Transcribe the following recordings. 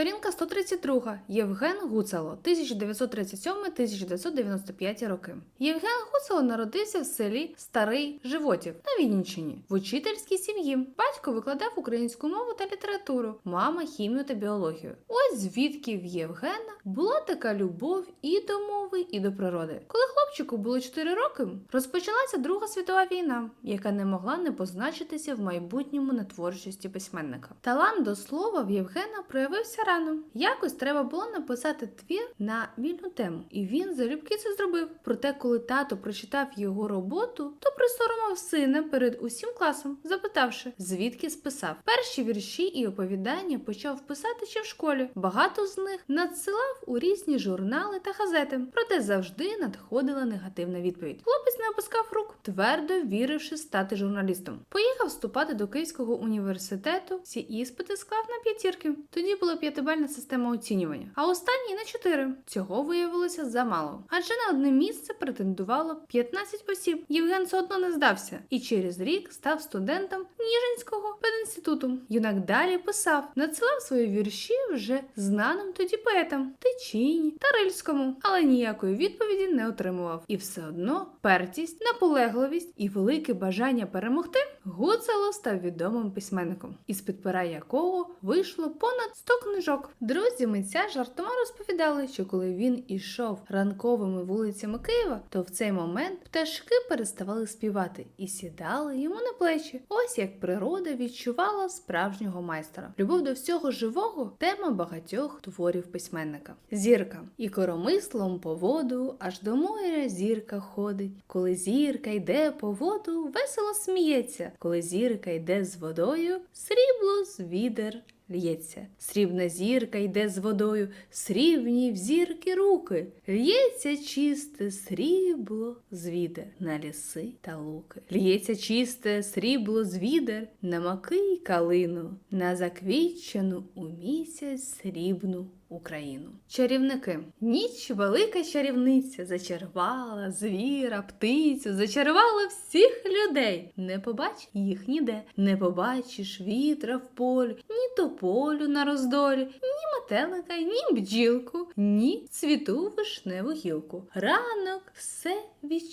Сторінка 132. Євген Гуцало, 1937-1995 роки. Євген Гуцало народився в селі Старий Животів на Вінниччині в учительській сім'ї. Батько викладав українську мову та літературу, мама хімію та біологію. Ось звідки в Євгена була така любов і до мови, і до природи. Коли хлопчику було 4 роки, розпочалася Друга світова війна, яка не могла не позначитися в майбутньому на творчості письменника. Талант до слова в Євгена проявився рано. Якось треба було написати твір на вільну тему, і він залюбки це зробив. Проте, коли тато прочитав його роботу, то присоромив сина перед усім класом, запитавши, звідки списав. Перші вірші і оповідання почав писати ще в школі. Багато з них надсилав у різні журнали та газети. Проте завжди надходила негативна відповідь. Хлопець не опускав рук, твердо віривши стати журналістом. Поїхав вступати до Київського університету. Всі іспити склав на п'ятірки. Тоді була п'ятибальна система оцінювання, а останній на чотири. Цього виявилося замало. Адже на одне місце претендувало 15 осіб. Євген все одно не здався і через рік став студентом Ніжинського пединституту. Юнак далі писав, надсилав свої вірші вже знаним тоді поетам Тичині та Рильському, але ніякої відповіді не отримував. І все одно пертість, наполегливість і велике бажання перемогти Гуцало став відомим письменником, із під пера якого вийшло понад 100 книжок. Друзі митця жартома розповідали, що коли він ішов ранковими вулицями Києва, то в цей момент пташки переставали співати і сідали йому на плечі. Ось як природа відчувала справжнього майстра. Любов до всього живого тема багатьох творів письменника. Зірка і коромислом по воду, аж до моря зірка ходить. Коли зірка йде по воду, весело сміється. Коли зірка йде з водою, срібло з відер лється. Срібна зірка йде з водою, срібні в зірки руки. Лється чисте срібло з відер на ліси та луки. Лється чисте срібло з відер на маки й калину, на заквітчену у місяць срібну Україну. Чарівники. Ніч велика чарівниця зачарувала звіра, птицю, зачарувала всіх людей. Не побач їх ніде, не побачиш вітра в полі, ні тополю на роздолі, ні метелика, ні бджілку, ні цвіту вишневу гілку. Ранок все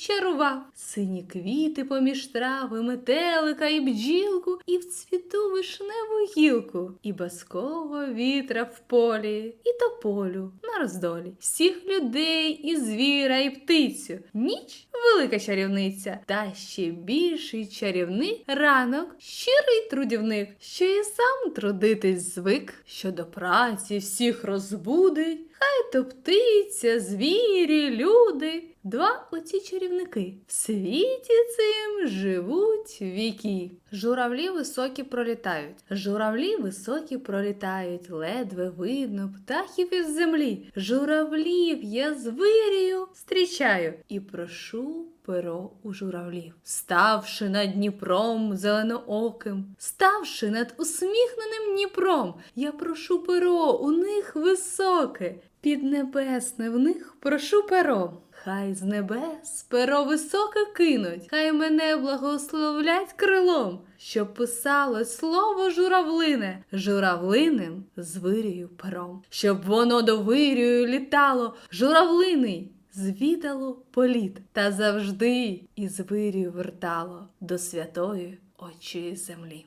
відчарував. Сині квіти поміж трави, метелика і бджілку, і в цвіту вишневу гілку, і баскового вітра в полі, і тополю на роздолі. Всіх людей, і звіра, і птицю. Ніч велика чарівниця, та ще більший чарівний ранок, щирий трудівник, що і сам трудитись звик, що до праці всіх розбудить. Хай то птиця, звірі, люди. Два оці чарівники в світі цим живуть віки. Журавлі високі пролітають, журавлі високі пролітають, ледве видно птахів із землі. Журавлів я звирію зустрічаю і прошу перо у журавлів. Ставши над Дніпром зеленооким, ставши над усміхненим Дніпром, я прошу перо у них високе, піднебесне в них прошу перо. Хай з небес перо високе кинуть, хай мене благословлять крилом, щоб писало слово журавлине, журавлиним з вирію пером, щоб воно до вирію літало, журавлиний звідало політ, та завжди із вирію вертало до святої очі землі.